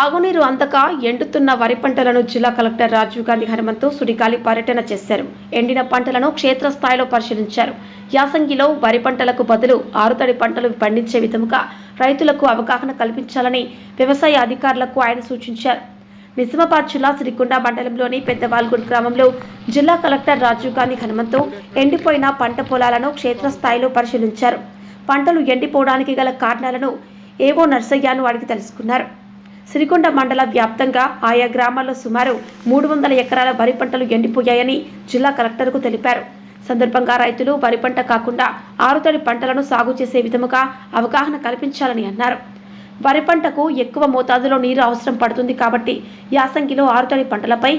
సాగునీరు అందక ఎండుతున్న వరి పంటలను జిల్లా కలెక్టర్ రాజీవ్ గాంధీ హనుమంతు సుడిగాలి పర్యటన చేశారు. ఎండిన పంటలను క్షేత్రస్థాయిలో పరిశీలించారు. యాసంగిలో వరి పంటలకు బదులు ఆరుతడి పంటలు పండించే విధముగా రైతులకు అవగాహన కల్పించాలని వ్యవసాయ అధికారులకు ఆయన సూచించారు. నిజామాబాద్ జిల్లా సిరికొండ మండలంలోని పెద్దవాల్గూడ్ గ్రామంలో జిల్లా కలెక్టర్ రాజీవ్ గాంధీ హనుమంతు ఎండిపోయిన పంట పొలాలను క్షేత్రస్థాయిలో పరిశీలించారు. పంటలు ఎండిపోవడానికి గల కారణాలను ఏవో నర్సయ్యను అడిగి తెలుసుకున్నారు. సిరికొండ మండల వ్యాప్తంగా ఆయా గ్రామాల్లో సుమారు మూడు వందల ఎకరాల వరి పంటలు ఎండిపోయాయని జిల్లా కలెక్టర్కు తెలిపారు. సందర్భంగా రైతులు వరి పంట కాకుండా ఆరుతడి పంటలను సాగు చేసే విధముగా అవగాహన కల్పించాలని అన్నారు. వరి పంటకు ఎక్కువ మోతాదులో నీరు అవసరం పడుతుంది కాబట్టి యాసంగిలో ఆరుతడి పంటలపై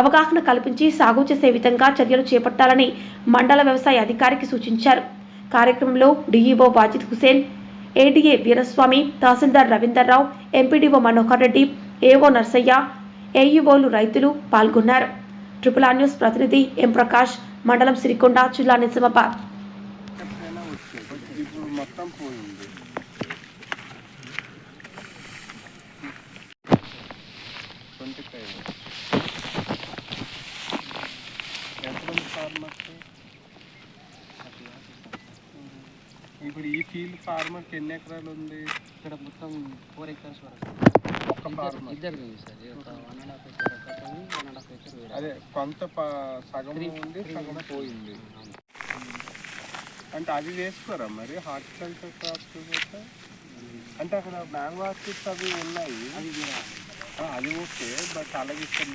అవగాహన కల్పించి సాగు చేసే విధంగా చర్యలు చేపట్టాలని మండల వ్యవసాయ అధికారికి సూచించారు. కార్యక్రమంలో DEO Wajid Hussain ADA Veeraswamy tahsildar Ravinder Rao MPDO Manohar Reddy AO Narsaiah ఏఈఓలు రైతులు పాల్గొన్నారు ట్రిపుల్ ఆర్ న్యూస్ ప్రతినిధి ఎం ప్రకాష్ మండలం సిరికొండ జిల్లా నిజామాబాద్ మొత్తం పోయింది ఎంతమంది ఫార్మర్స్ ఇప్పుడు ఈ ఫీల్డ్ ఫార్మర్కి ఎన్ని ఎకరాలు ఉంది? ఇక్కడ మొత్తం ఫోర్ ఎకర్స్ వరకు. ఒక్క ఫార్మర్ ఇద్దరు ఉంది సార్ ఇది ఒక వన్ అండ్ హాఫ్ ఎకర్ ఒకటి వన్ అండ్ హాఫ్ ఎకర్ వేరే అదే కొంత సగం ఉంది సగం పోయింది. అంటే అవి వేసుకోరా మరి? హార్టికల్చర్ క్రాప్స్ అంటే అక్కడ మ్యాంగో ఆర్చిడ్స్ అవి ఉన్నాయి. అది అది ఓకే బట్ అలాగే ఇక్కడ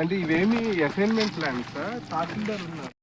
అంటే ఇవేమి అసైన్మెంట్ ల్యాండ్స్ తహసీల్దార్ ఉన్నారు.